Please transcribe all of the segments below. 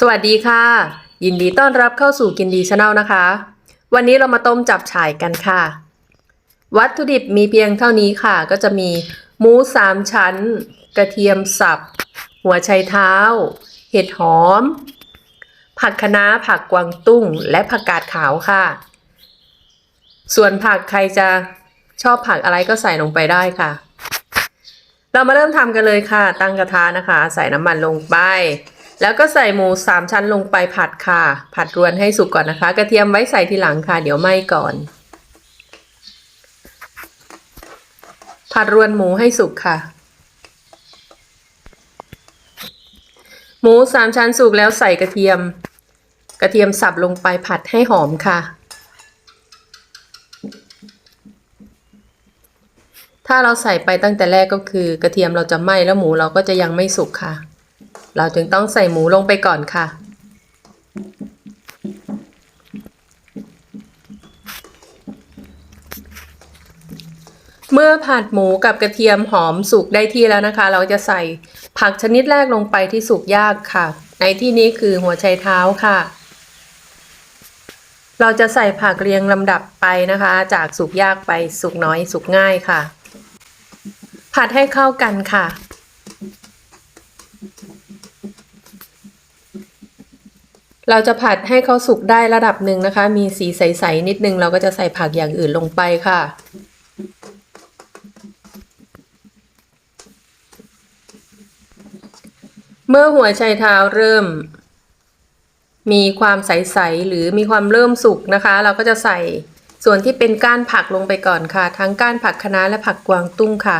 สวัสดีค่ะ ยินดีต้อนรับเข้าสู่กินดีชาแนลนะคะ วันนี้เรามาต้มจับฉ่ายกันค่ะ วัตถุดิบมีเพียงเท่านี้ค่ะ ก็จะมีหมูสามชั้น กระเทียมสับ หัวไชเท้า เห็ดหอม ผักคะน้าผักกวางตุ้ง และผักกาดขาวค่ะ ส่วนผักใครจะชอบผักอะไรก็ใส่ลงไปได้ค่ะ เรามาเริ่มทำกันเลยค่ะ ตั้งกระทะนะคะ ใส่น้ำมันลงไป แล้วก็ใส่หมูสามชั้นลงไปผัดค่ะ ผัดรวนให้สุกก่อนนะคะ กระเทียมไว้ใส่ทีหลังค่ะ เดี๋ยวไหม้ก่อน ผัดรวนหมูให้สุกค่ะ หมูสามชั้นสุกแล้วใส่กระเทียม กระเทียมสับลงไปผัดให้หอมค่ะถ้าเราใส่ไปตั้งแต่แรกก็คือกระเทียมเราจะไหม้แล้วหมูเราก็จะยังไม่สุกค่ะ เราจึงต้องใส่หมูลงไปก่อนค่ะ เมื่อผัดหมูกับกระเทียมหอมสุกได้ที่แล้วนะคะ เราจะใส่ผักชนิดแรกลงไปที่สุกยากค่ะ ในที่นี้คือหัวไชเท้าค่ะ เราจะใส่ผักเรียงลำดับไปนะคะ จากสุกยากไปสุกน้อยสุกง่ายค่ะ ผัดให้เข้ากันค่ะ เราจะผัดให้เขาสุกได้ระดับหนึ่งนะคะ มีสีใสๆนิดนึงเราก็จะใส่ผักอย่างอื่นลงไปค่ะ เมื่อหัวไชเท้าเริ่ม มีความใสๆหรือมีความเริ่มสุกนะคะ เราก็จะใส่ส่วนที่เป็นก้านผักลงไปก่อนค่ะ ทั้งก้านผักคะน้าและผักกวางตุ้งค่ะ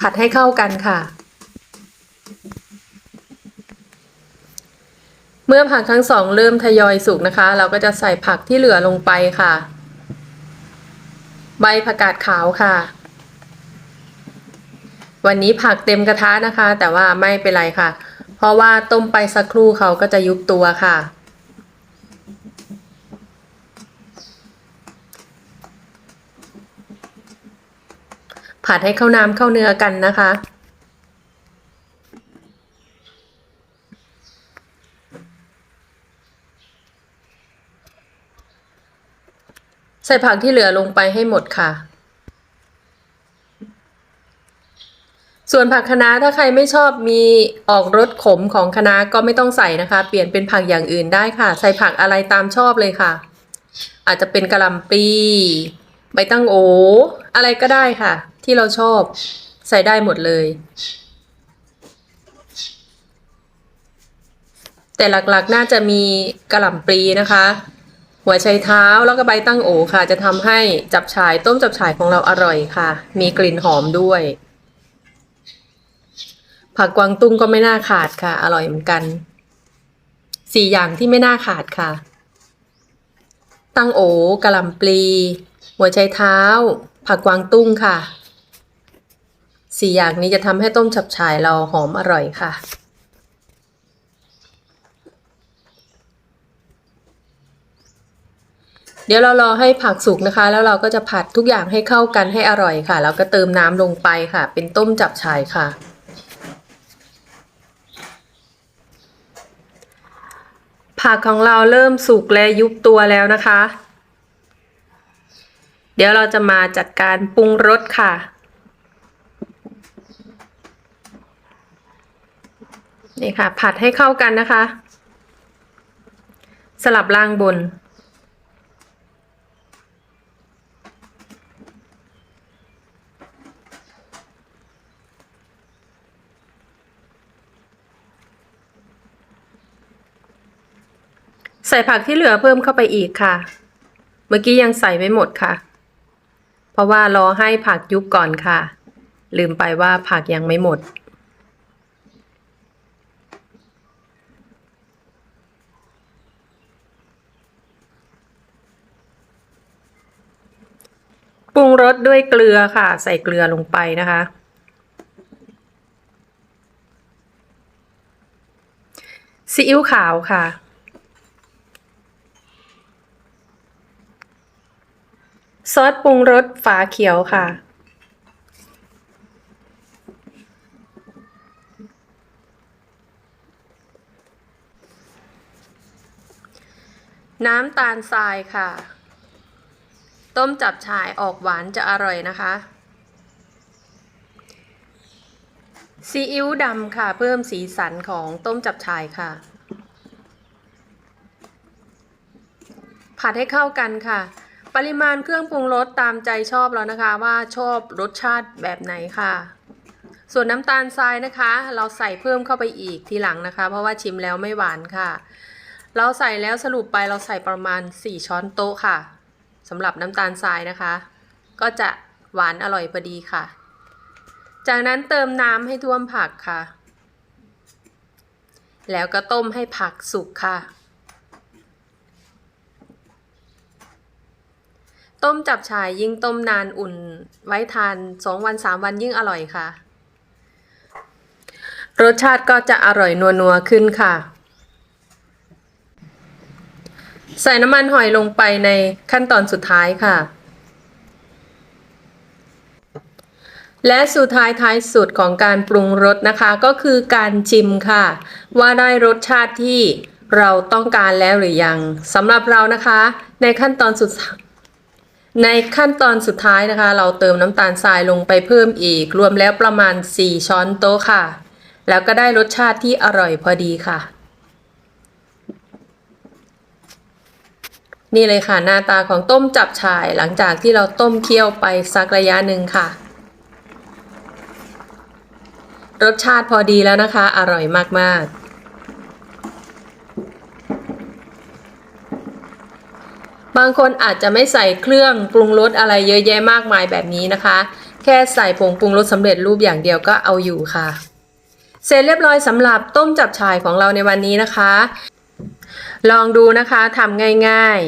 ผัดให้เข้ากันค่ะ เมื่อผักทั้งสองเริ่มทยอยสุกนะคะ เราก็จะใส่ผักที่เหลือลงไปค่ะ ใบผักกาดขาวค่ะ วันนี้ผักเต็มกระทะนะคะ แต่ว่าไม่เป็นไรค่ะ เพราะว่าต้มไปสักครู่เขาก็จะยุบตัวค่ะ ผัดให้เข้าน้ำเข้าเนื้อกันนะคะ ใส่ผักที่เหลือลงไปให้หมดค่ะ ส่วนผักคะน้าถ้าใครไม่ชอบมีออกรสขมของคะน้าก็ไม่ต้องใส่นะคะ เปลี่ยนเป็นผักอย่างอื่นได้ค่ะ ใส่ผักอะไรตามชอบเลยค่ะ อาจจะเป็นกะหล่ำปลีใบตั้งโอ อะไรก็ได้ค่ะ ที่เราชอบใส่ได้หมดเลย แต่หลักๆน่าจะมีกะหล่ำปลีนะคะ หัวไชเท้าแล้วก็ใบตั้งโอค่ะ จะทำให้จับฉ่ายต้มจับฉ่ายของเราอร่อยค่ะ มีกลิ่นหอมด้วย ผักกวางตุ้งก็ไม่น่าขาดค่ะ อร่อยเหมือนกันสี่อย่างที่ไม่น่าขาดค่ะ ตั้งโอกะหล่ำปลี หัวไชเท้า ผักกวางตุ้งค่ะสี่อย่างนี้จะทำให้ต้มฉับฉ่ายเราหอมอร่อยค่ะ เดี๋ยวเรารอให้ผักสุกนะคะ แล้วเราก็จะผัดทุกอย่างให้เข้ากันให้อร่อยค่ะแล้วก็เติมน้ำลงไปค่ะ เป็นต้มจับฉ่ายค่ะ ผักของเราเริ่มสุกและยุบตัวแล้วนะคะ เดี๋ยวเราจะมาจัดการปรุงรสค่ะนี่ค่ะ ผัดให้เข้ากันนะคะ สลับล่างบน ใส่ผักที่เหลือเพิ่มเข้าไปอีกค่ะ เมื่อกี้ยังใส่ไม่หมดค่ะ เพราะว่ารอให้ผักยุบก่อนค่ะ ลืมไปว่าผักยังไม่หมด ปรุงรสด้วยเกลือค่ะ ใส่เกลือลงไปนะคะซีอิ๊วขาวค่ะ ซอสปรุงรสฝาเขียวค่ะ น้ำตาลทรายค่ะ ต้มจับชายออกหวานจะอร่อยนะคะ ซีอิ๊วดำค่ะ เพิ่มสีสันของต้มจับชายค่ะ ผัดให้เข้ากันค่ะ ปริมาณเครื่องปรุงรสตามใจชอบแล้วนะคะ ว่าชอบรสชาติแบบไหนค่ะ ส่วนน้ำตาลทรายนะคะ เราใส่เพิ่มเข้าไปอีกทีหลังนะคะ เพราะว่าชิมแล้วไม่หวานค่ะ เราใส่แล้วสรุปไปเราใส่ประมาณ 4 ช้อนโต๊ะค่ะสำหรับน้ำตาลทรายนะคะ ก็จะหวานอร่อยพอดีค่ะ จากนั้นเติมน้ำให้ท่วมผักค่ะ แล้วก็ต้มให้ผักสุกค่ะ ต้มจับฉ่ายยิ่งต้มนานอุ่น ไว้ทาน2วัน3วันยิ่งอร่อยค่ะ รสชาติก็จะอร่อยนัวๆขึ้นค่ะ ใส่น้ำมันหอยลงไปในขั้นตอนสุดท้ายค่ะ และสุดท้ายท้ายสุดของการปรุงรสนะคะ ก็คือการชิมค่ะ ว่าได้รสชาติที่เราต้องการแล้วหรือยังสำหรับเรานะคะ ในขั้นตอนสุด ในขั้นตอนสุดท้ายนะคะ เราเติมน้ำตาลทรายลงไปเพิ่มอีก รวมแล้วประมาณ 4 ช้อนโต๊ะค่ะ แล้วก็ได้รสชาติที่อร่อยพอดีค่ะ นี่เลยค่ะหน้าตาของต้มจับฉ่ายหลังจากที่เราต้มเคี่ยวไปสักระยะหนึ่งค่ะ รสชาติพอดีแล้วนะคะ อร่อยมากๆ บางคนอาจจะไม่ใส่เครื่องปรุงรสอะไรเยอะแยะมากมายแบบนี้นะคะ แค่ใส่ผงปรุงรสสำเร็จรูปอย่างเดียวก็เอาอยู่ค่ะ เสร็จเรียบร้อยสำหรับต้มจับฉ่ายของเราในวันนี้นะคะ ลองดูนะคะทำง่าย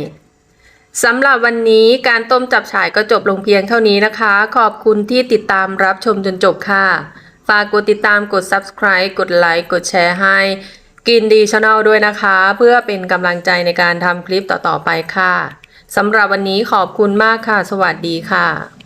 ๆสำหรับวันนี้การต้มจับฉ่ายก็จบลงเพียงเท่านี้นะคะ ขอบคุณที่ติดตามรับชมจนจบค่ะฝากกดติดตามกด subscribe กดไลค์กดแชร์ให้ กินดีชาแนลด้วยนะคะ เพื่อเป็นกำลังใจในการทำคลิปต่อๆไปค่ะสำหรับวันนี้ขอบคุณมากค่ะ สวัสดีค่ะ